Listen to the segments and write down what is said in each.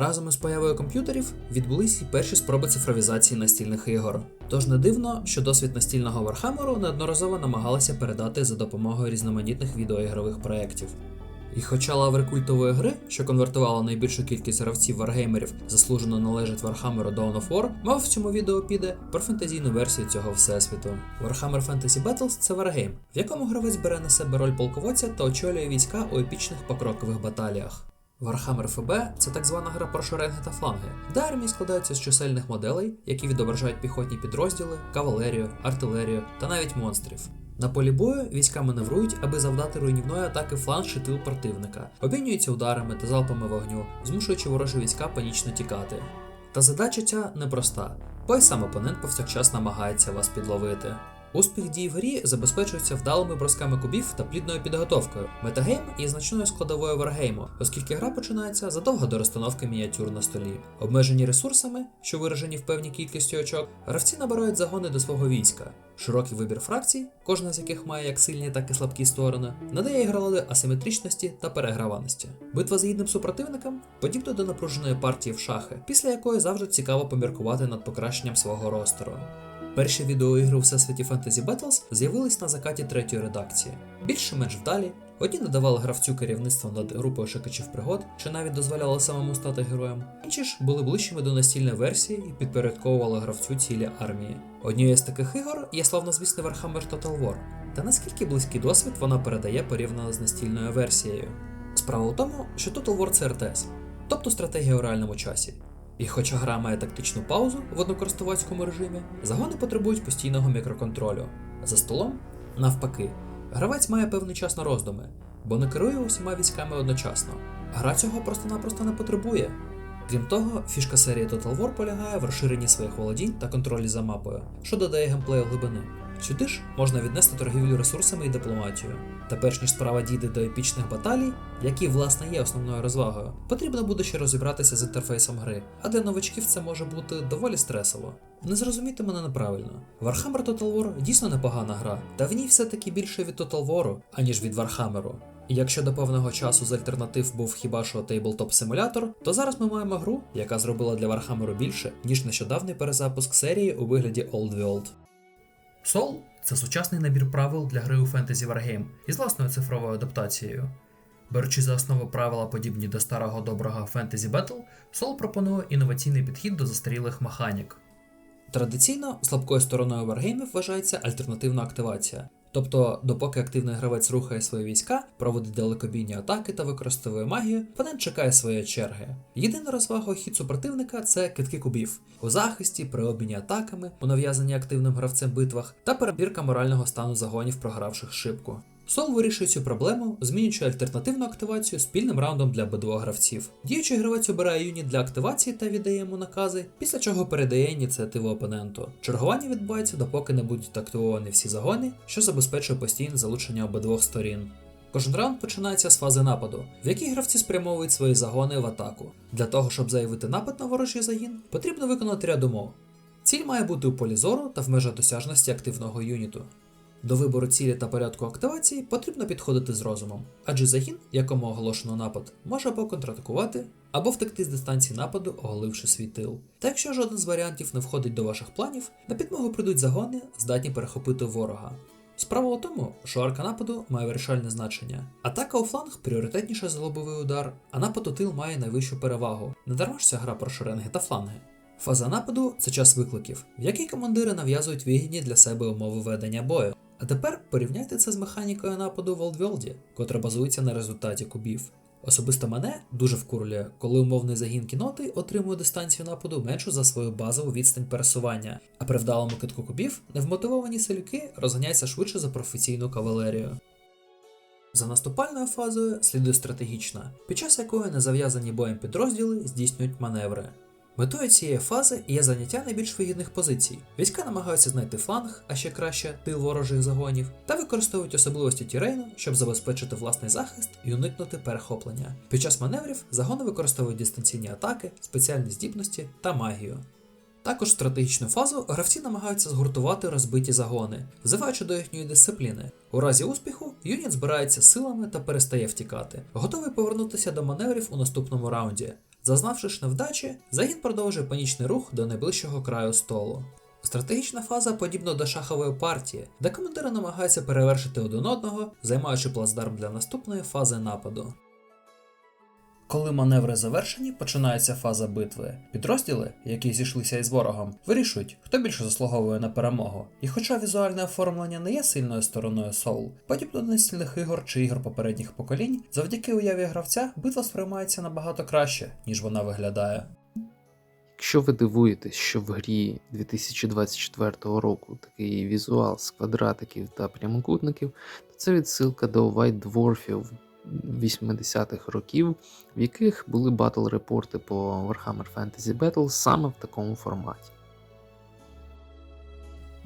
Разом із появою комп'ютерів відбулись і перші спроби цифровізації настільних ігор. Тож не дивно, що досвід настільного Вархамеру неодноразово намагалися передати за допомогою різноманітних відеоігрових проєктів. І хоча лаври культової гри, що конвертувала найбільшу кількість гравців варгеймерів, заслужено належить Warhammer Dawn of War, мова в цьому відео піде про фентезійну версію цього всесвіту. Warhammer Fantasy Battles це варгейм, в якому гравець бере на себе роль полководця та очолює війська у епічних покрокових баталіях. Warhammer FB – це так звана гра про шеренги та фланги, де армії складаються з чисельних моделей, які відображають піхотні підрозділи, кавалерію, артилерію та навіть монстрів. На полі бою війська маневрують, аби завдати руйнівної атаки фланг чи тил противника, обмінюються ударами та залпами вогню, змушуючи ворожі війська панічно тікати. Та задача ця непроста, бо й сам опонент повсякчас намагається вас підловити. Успіх дій в грі забезпечується вдалими бросками кубів та плідною підготовкою. Метагейм є значною складовою варгейму, оскільки гра починається задовго до розстановки мініатюр на столі. Обмежені ресурсами, що виражені в певній кількості очок, гравці набирають загони до свого війська. Широкий вибір фракцій, кожна з яких має як сильні, так і слабкі сторони, надає ігролади асиметричності та переграваності. Битва з гідним супротивником подібна до напруженої партії в шахи, після якої завжди цікаво поміркувати над покращенням свого ростеру. Перші відеоігри у всесвіті Fantasy Battles з'явились на закаті третьої редакції. Більше-менш вдалі, одні надавали гравцю керівництво над групою шукачів пригод, чи навіть дозволяли самому стати героєм, інші ж були ближчими до настільної версії і підпорядковували гравцю цілі армії. Однією з таких ігор є славнозвісний Warhammer Total War, та наскільки близький досвід вона передає порівняно з настільною версією. Справа у тому, що Total War це RTS, тобто стратегія у реальному часі. І хоча гра має тактичну паузу в однокористувацькому режимі, загони потребують постійного мікроконтролю. За столом, навпаки, гравець має певний час на роздуми, бо не керує усіма військами одночасно. Гра цього просто-напросто не потребує. Крім того, фішка серії Total War полягає в розширенні своїх володінь та контролі за мапою, що додає геймплею глибини. Сюди ж можна віднести торгівлю ресурсами і дипломатію. Та перш ніж справа дійде до епічних баталій, які власне є основною розвагою, потрібно буде ще розібратися з інтерфейсом гри, а для новачків це може бути доволі стресово. Не зрозумійте мене неправильно. Warhammer Total War дійсно непогана гра, та в ній все-таки більше від Total War, аніж від Warhammer. І якщо до певного часу з альтернатив був хіба що Tabletop симулятор, то зараз ми маємо гру, яка зробила для Warhammer більше, ніж нещодавний перезапуск серії у вигляді Old World. Soul – це сучасний набір правил для гри у Fantasy Wargame із власною цифровою адаптацією. Беручи за основу правила, подібні до старого доброго Fantasy Battle, Soul пропонує інноваційний підхід до застарілих механік. Традиційно слабкою стороною варгеймів вважається альтернативна активація. Тобто, допоки активний гравець рухає свої війська, проводить далекобійні атаки та використовує магію, опонент чекає своєї черги. Єдина розвага хід супротивника це китки кубів у захисті, при обміні атаками, у нав'язанні активним гравцем битвах та перебірка морального стану загонів, програвших шибку. Сол вирішує цю проблему, змінюючи альтернативну активацію спільним раундом для обидвох гравців. Діючий гравець обирає юніт для активації та віддає йому накази, після чого передає ініціативу опоненту. Чергування відбувається, допоки не будуть активовані всі загони, що забезпечує постійне залучення обидвох сторін. Кожен раунд починається з фази нападу, в якій гравці спрямовують свої загони в атаку. Для того, щоб заявити напад на ворожий загін, потрібно виконати ряд умов. Ціль має бути у полі зору та в межах досяжності активного юніту. До вибору цілі та порядку активації потрібно підходити з розумом, адже загін, якому оголошено напад, може або контратакувати, або втекти з дистанції нападу, оголивши свій тил. Та якщо жоден з варіантів не входить до ваших планів, на підмогу прийдуть загони, здатні перехопити ворога. Справа у тому, що арка нападу має вирішальне значення. Атака у фланг пріоритетніша за лобовий удар, а напад у тил має найвищу перевагу. Не дарма ж ця гра про шеренги та фланги. Фаза нападу це час викликів, в якій командири нав'язують вигідні для себе умови ведення бою. А тепер порівняйте це з механікою нападу в Олдвілді, котра базується на результаті кубів. Особисто мене дуже вкурлює, коли умовний загін кіноти отримує дистанцію нападу меншу за свою базову відстань пересування, а при вдалому китку кубів невмотивовані селюки розганяються швидше за професійну кавалерію. За наступальною фазою слідує стратегічна, під час якої незав'язані боєм підрозділи здійснюють маневри. Метою цієї фази є заняття найбільш вигідних позицій. Війська намагаються знайти фланг, а ще краще тил ворожих загонів, та використовують особливості тірейну, щоб забезпечити власний захист і уникнути перехоплення. Під час маневрів загони використовують дистанційні атаки, спеціальні здібності та магію. Також в стратегічну фазу гравці намагаються згуртувати розбиті загони, взиваючи до їхньої дисципліни. У разі успіху юніт збирається силами та перестає втікати, готовий повернутися до маневрів у наступному раунді. Зазнавши ж невдачі, загін продовжує панічний рух до найближчого краю столу. Стратегічна фаза подібна до шахової партії, де командири намагаються перевершити один одного, займаючи плацдарм для наступної фази нападу. Коли маневри завершені, починається фаза битви. Підрозділи, які зійшлися із ворогом, вирішують, хто більше заслуговує на перемогу. І хоча візуальне оформлення не є сильною стороною Soul, подібно до настільних ігор чи ігор попередніх поколінь, завдяки уяві гравця битва сприймається набагато краще, ніж вона виглядає. Якщо ви дивуєтесь, що в грі 2024 року такий візуал з квадратиків та прямокутників, то це відсилка до White Dwarfів 80-х років, в яких були батл репорти по Warhammer Fantasy Battle саме в такому форматі.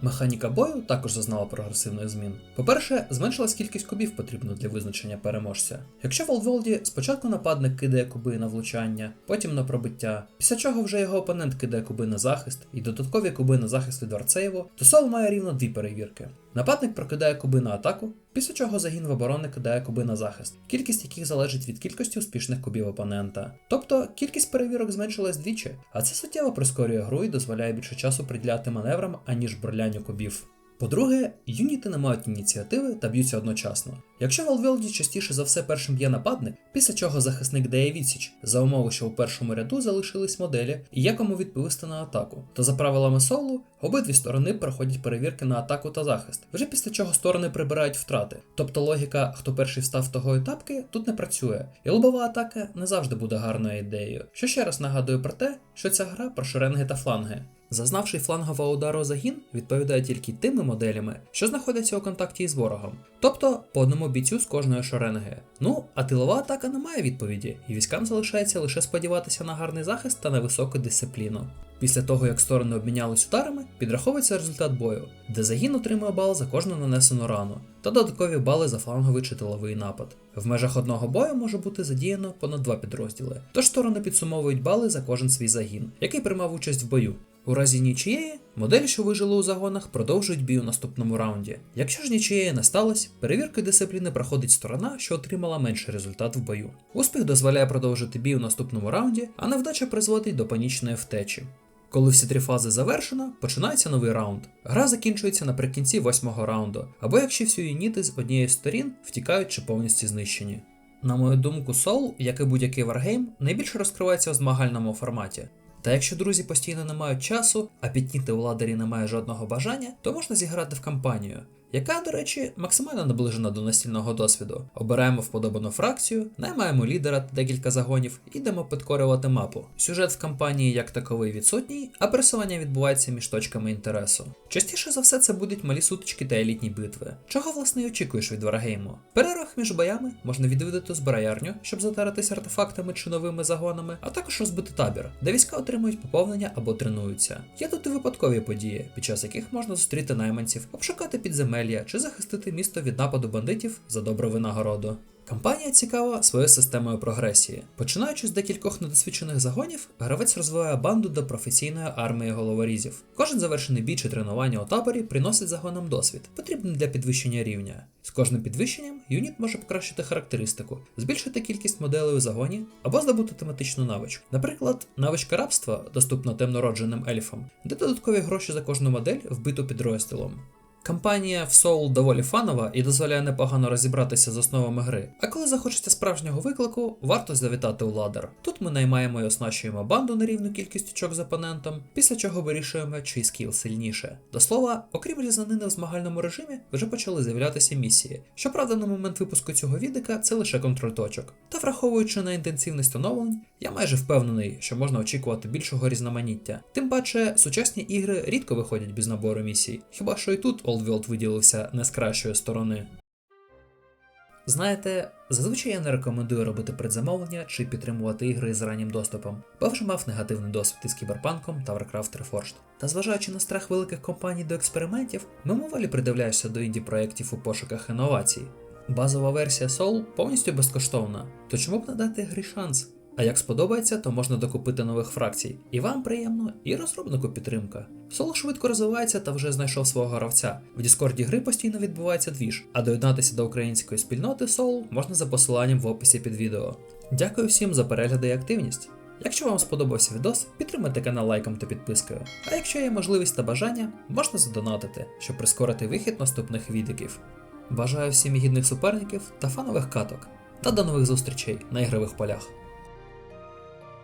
Механіка бою також зазнала прогресивних змін. По-перше, зменшилась кількість кубів потрібно для визначення переможця. Якщо в Олдволді спочатку нападник кидає куби на влучання, потім на пробиття, після чого вже його опонент кидає куби на захист і додаткові куби на захист від Арцеєву, то Сол має рівно дві перевірки. Нападник прокидає куби на атаку, після чого загін в оборони кидає куби на захист, кількість яких залежить від кількості успішних кубів опонента. Тобто кількість перевірок зменшилась двічі, а це суттєво прискорює гру і дозволяє більше часу приділяти маневрам, аніж брлянню кубів. По-друге, юніти не мають ініціативи та б'ються одночасно. Якщо в Алвелді частіше за все першим б'є нападник, після чого захисник дає відсіч, за умови, що у першому ряду залишились моделі і є кому відповісти на атаку, то за правилами солу обидві сторони проходять перевірки на атаку та захист, вже після чого сторони прибирають втрати. Тобто логіка, хто перший встав того етапки, тут не працює, і лобова атака не завжди буде гарною ідеєю. Що ще раз нагадую про те, що ця гра про шеренги та фланги. Зазнавший флангового удару загін відповідає тільки тими моделями, що знаходяться у контакті із ворогом, тобто по одному бійцю з кожної шеренги. Ну, а тилова атака не має відповіді, і військам залишається лише сподіватися на гарний захист та на високу дисципліну. Після того, як сторони обмінялись ударами, підраховується результат бою, де загін отримує бал за кожну нанесену рану, та додаткові бали за фланговий чи тиловий напад. В межах одного бою може бути задіяно понад два підрозділи, тож сторони підсумовують бали за кожен свій загін, який приймав участь в бою. У разі нічиєї, моделі, що вижили у загонах, продовжують бій у наступному раунді. Якщо ж нічиєї не сталося, перевіркою дисципліни проходить сторона, що отримала менший результат в бою. Успіх дозволяє продовжити бій у наступному раунді, а невдача призводить до панічної втечі. Коли всі три фази завершено, починається новий раунд. Гра закінчується наприкінці восьмого раунду, або якщо всі юніти з однієї з сторін втікають чи повністю знищені. На мою думку, Soul, як і будь-який варгейм, найбільше розкривається у змагальному форматі. Та якщо друзі постійно не мають часу, а підніти у ладері не має жодного бажання, то можна зіграти в кампанію, яка, до речі, максимально наближена до настільного досвіду. Обираємо вподобану фракцію, наймаємо лідера та декілька загонів і йдемо підкорювати мапу. Сюжет в кампанії як таковий відсутній, а пересування відбувається між точками інтересу. Частіше за все це будуть малі сутички та елітні битви. Чого власне й очікуєш від Варгейму? Перервах між боями можна відвідати зброярню, щоб затаритись артефактами чи новими загонами, а також розбити табір, де війська отримують поповнення або тренуються. Є тут і випадкові події, під час яких можна зустріти найманців, обшукати підземелля чи захистити місто від нападу бандитів за добру винагороду. Кампанія цікава своєю системою прогресії. Починаючи з декількох недосвідчених загонів, гравець розвиває банду до професійної армії головорізів. Кожен завершений бій чи тренування у таборі приносить загонам досвід, потрібний для підвищення рівня. З кожним підвищенням юніт може покращити характеристику, збільшити кількість моделей у загоні або здобути тематичну навичку. Наприклад, навичка рабства, доступна темнородженим ельфам, де додаткові гроші за кожну модель вбиту підрозділом. Кампанія в Soul доволі фанова і дозволяє непогано розібратися з основами гри. А коли захочеться справжнього виклику, варто завітати у ладер. Тут ми наймаємо і оснащуємо банду на рівну кількість очок з опонентом, після чого вирішуємо, чий скіл сильніше. До слова, окрім різанини в змагальному режимі, вже почали з'являтися місії. Щоправда, на момент випуску цього відика це лише контроль точок. Та враховуючи на інтенсивність оновлень, я майже впевнений, що можна очікувати більшого різноманіття. Тим паче, сучасні ігри рідко виходять без набору місій, хіба що і тут World виділився не з кращої сторони. Знаєте, зазвичай я не рекомендую робити предзамовлення чи підтримувати ігри з раннім доступом, бо вже мав негативний досвід із кіберпанком та Warcraft Reforged. Та зважаючи на страх великих компаній до експериментів, мимоволі придивляюся до інді проєктів у пошуках інновацій. Базова версія Soul повністю безкоштовна, то чому б не дати грі шанс? А як сподобається, то можна докупити нових фракцій. І вам приємно, і розробнику підтримка. Соло швидко розвивається та вже знайшов свого гравця. В Діскорді гри постійно відбувається двіж, а доєднатися до української спільноти Soul можна за посиланням в описі під відео. Дякую всім за перегляди і активність. Якщо вам сподобався відос, підтримайте канал лайком та підпискою. А якщо є можливість та бажання, можна задонатити, щоб прискорити вихід наступних відеоків. Бажаю всім гідних суперників та фанових каток. Та до нових зустрічей на ігрових полях.